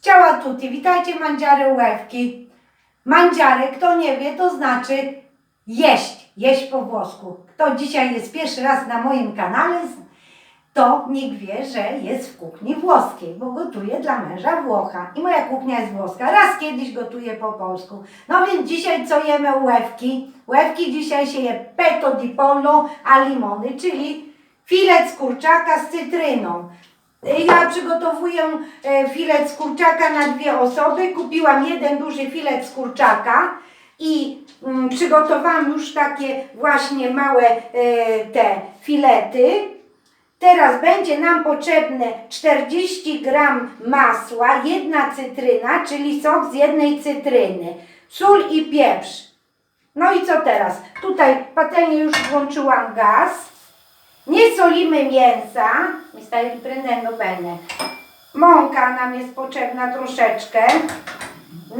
Ciała tutti, witajcie mandziare łewki. Mandziare, kto nie wie, to znaczy jeść, jeść po włosku. Kto dzisiaj jest pierwszy raz na moim kanale, to niech wie, że jest w kuchni włoskiej, bo gotuję dla męża Włocha. I moja kuchnia jest włoska. Raz kiedyś gotuję po polsku. No więc dzisiaj co jemy łewki? Łewki dzisiaj się je petto di pollo a limony, czyli filet z kurczaka z cytryną. Ja przygotowuję e, filet z kurczaka na dwie osoby. Kupiłam jeden duży filet z kurczaka i mm, przygotowałam już takie właśnie małe e, te filety. Teraz będzie nam potrzebne 40 gram masła, jedna cytryna, czyli sok z jednej cytryny, sól i pieprz. No i co teraz? Tutaj patelnię już włączyłam gaz. Nie solimy mięsa. Mi stai riprendendo bene. Mąka nam jest potrzebna troszeczkę.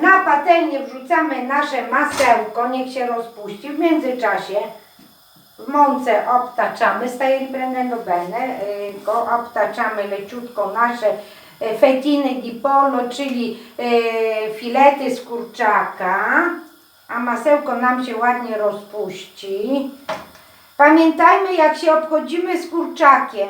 Na patelnię wrzucamy nasze masełko, niech się rozpuści. W międzyczasie w mące obtaczamy, stai riprendendo bene, y, go obtaczamy leciutko nasze y, fettine di pollo, czyli y, filety z kurczaka, a masełko nam się ładnie rozpuści. Pamiętajmy, jak się obchodzimy z kurczakiem,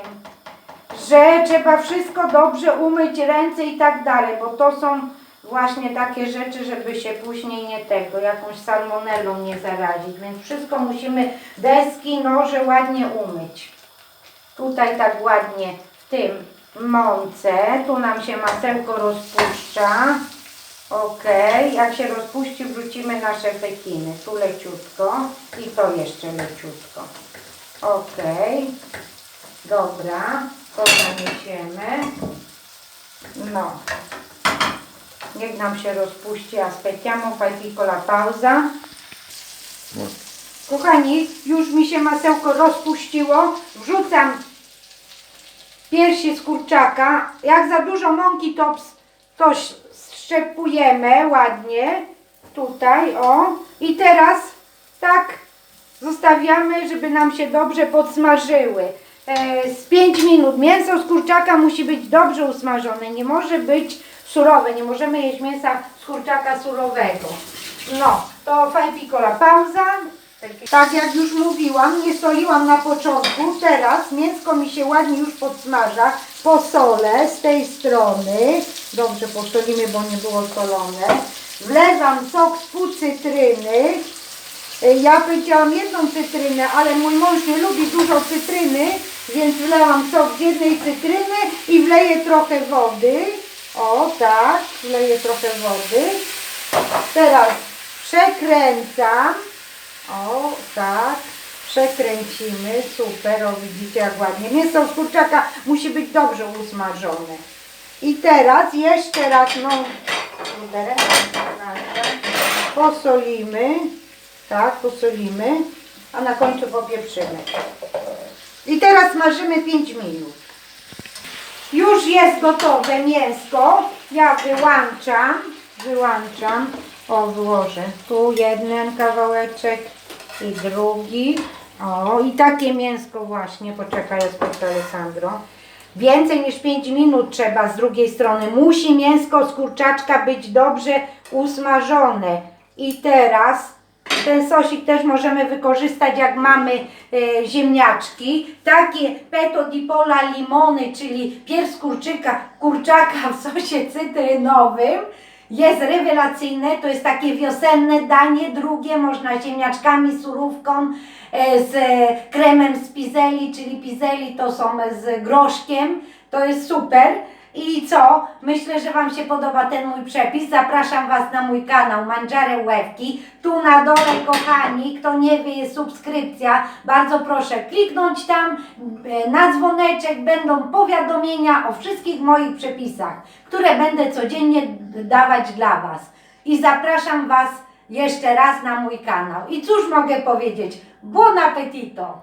że trzeba wszystko dobrze umyć, ręce i tak dalej, bo to są właśnie takie rzeczy, żeby się później nie tego, jakąś salmonellą nie zarazić. Więc wszystko musimy, deski, noże ładnie umyć. Tutaj tak ładnie w tym mące, tu nam się masełko rozpuszcza. Ok, jak się rozpuści, wrzucimy nasze fekiny. Tu leciutko i to jeszcze leciutko. Ok, dobra, to zaniesiemy. No, niech nam się rozpuści. Aspettiamo, fai piccola pauza. Kochani, już mi się masełko rozpuściło. Wrzucam piersi z kurczaka. Jak za dużo mąki, to, ps- szczepujemy ładnie. Tutaj, o. I teraz tak zostawiamy, żeby nam się dobrze podsmażyły. E, z 5 minut. Mięso z kurczaka musi być dobrze usmażone. Nie może być surowe. Nie możemy jeść mięsa z kurczaka surowego. No, to fai piccola pauza. Tak jak już mówiłam, nie soliłam na początku. Teraz mięsko mi się ładnie już podsmaża. Posolę z tej strony. Dobrze posolimy, bo nie było solone. Wlewam sok z pół cytryny. Y, Ja powiedziałam jedną cytrynę, ale mój mąż nie lubi dużo cytryny, więc wlewam sok z jednej cytryny i wleję trochę wody. O tak, wleję trochę wody. Teraz przekręcam. O, tak. Przekręcimy. Super. O, widzicie jak ładnie. Mięso z kurczaka musi być dobrze usmażone. I teraz jeszcze raz, no, posolimy. Tak, posolimy. A na końcu popieprzymy. I teraz smażymy 5 minut. Już jest gotowe mięsko. Ja wyłączam. Wyłączam. O, wyłożę. Tu jeden kawałeczek i drugi. O, i takie mięsko właśnie. Poczekaj, aspetta Alessandro. Więcej niż 5 minut trzeba z drugiej strony. Musi mięsko z kurczaczka być dobrze usmażone. I teraz ten sosik też możemy wykorzystać jak mamy e, ziemniaczki. Takie petto di polla limony, czyli pierś kurczyka, kurczaka w sosie cytrynowym. Jest rewelacyjne, to jest takie wiosenne danie, drugie można ziemniaczkami, surówką, e, z kremem z pizelli, czyli pizelli to są z groszkiem, to jest super. I co? Myślę, że Wam się podoba ten mój przepis. Zapraszam Was na mój kanał Mangiare Łewki. Tu na dole, kochani, kto nie wie, jest subskrypcja. Bardzo proszę kliknąć tam e, na dzwoneczek. Będą powiadomienia o wszystkich moich przepisach, które będę codziennie dawać dla Was. I zapraszam Was jeszcze raz na mój kanał. I cóż mogę powiedzieć? Buon appetito!